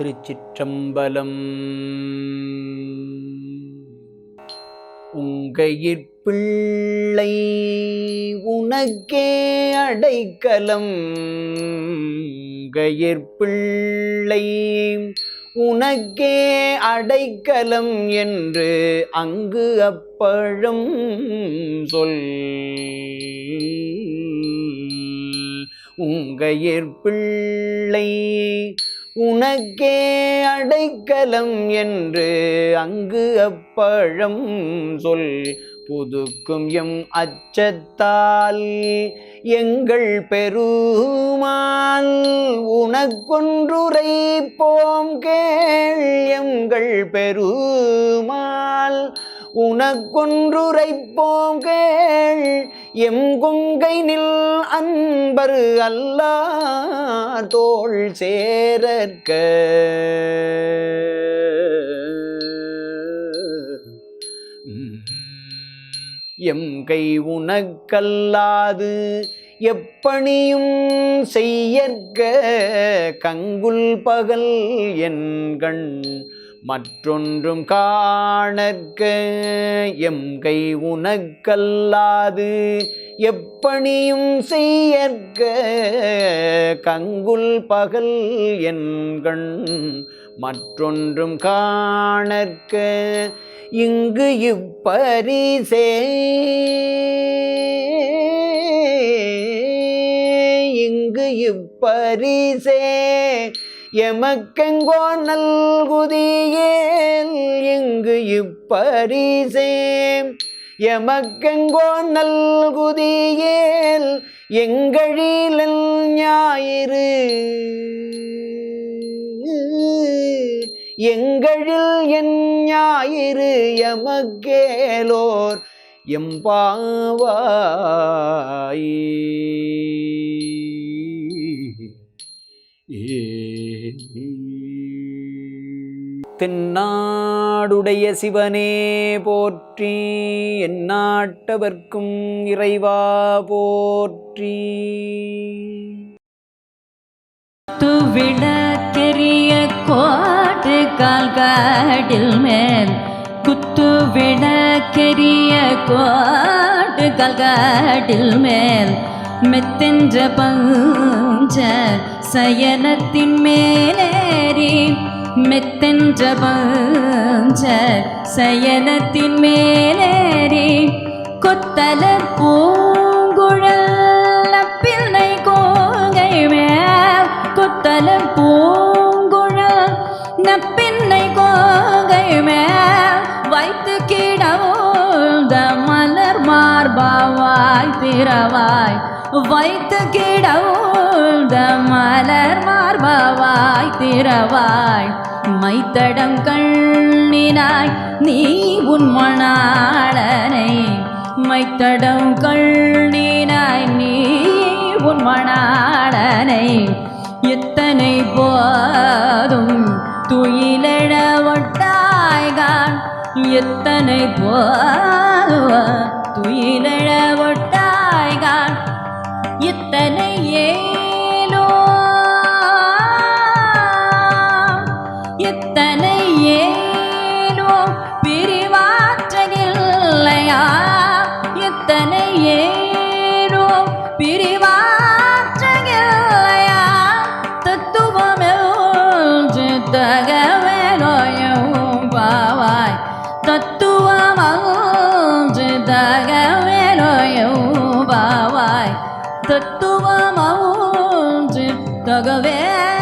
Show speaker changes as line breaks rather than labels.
திருச்சிற்றம்பலம். உங்கையிற்பிள்ளை உனக்கே அடைக்கலம். உங்கையிற்பிள்ளை உனக்கே அடைக்கலம் என்று அங்கு அப்பழம் சொல். உங்கையிற்பிள்ளை உனக்கே அடைக்கலம் என்று அங்கு அப்பழம் சொல். புதுக்கும் எம் அச்சத்தால் எங்கள் பெருமான் உனக்கொன்றுரை போம் கேள் எங்கள் பெருமாள். உனக்கொன்றுரைப்போம் கேள் எம் கொங்கை நில் அன்பர் அல்லா தோல் சேரற்க எம் கை உனக்கல்லாது எப்பணியும் செய்யற்க. கங்குல் பகல் என் கண் மற்றொன்றும் காணற்க எம் கை உனக்கல்லாது எப்பணியும் செய்யற்க கங்குல் பகல் என்கண் மற்றொன்றும் காணற்க இங்கு இப்பரிசே. இங்கு இப்பரிசே. எமக்கெங்கோ நல்குதியேல் இங்கு இப்பரிசே? எமக்கெங்கோ நல்குதியேல் எங்களில் ஞாயிறு? எங்களில் என் ஞாயிறு எமக்கேலோர் எம்பாவாய்? தென்னாடுடைய சிவனே போற்றி எந்நாட்டவர்க்கும் இறைவா போற்றி.
துவிடக்கெரிய கோட்டு கால்காடில் மேல் குத்துவிடக்கெரிய கோட்டு கால்காடில் மேல் மெத்தென்ற பஞ்ச சயனத்தின் மேலேறி மெத்தென்ற பஞ்ச சயனத்தின் மேலேறி கொத்தல பூங்குழல் பிள்ளை கோங்கை மேல் கொத்தல பூங்குழல் நப்பின்னை கோங்கை மேல் வைத்து கிடவுந்த மலர் மார்பாவாய் திறவாய் வைத்து கிடவுந்த மலர் மார்பவாய் திறவாய். மைத்தடம் கண்ணினாய் நீ உன் மணாளனை. மைத்தடம் கண்ணினாய் நீ உன் மணாளனை. எத்தனை போதும் துயிலழ ஒட்டாய்கான் எத்தனை போதுவ துயிலழ come on to dug a.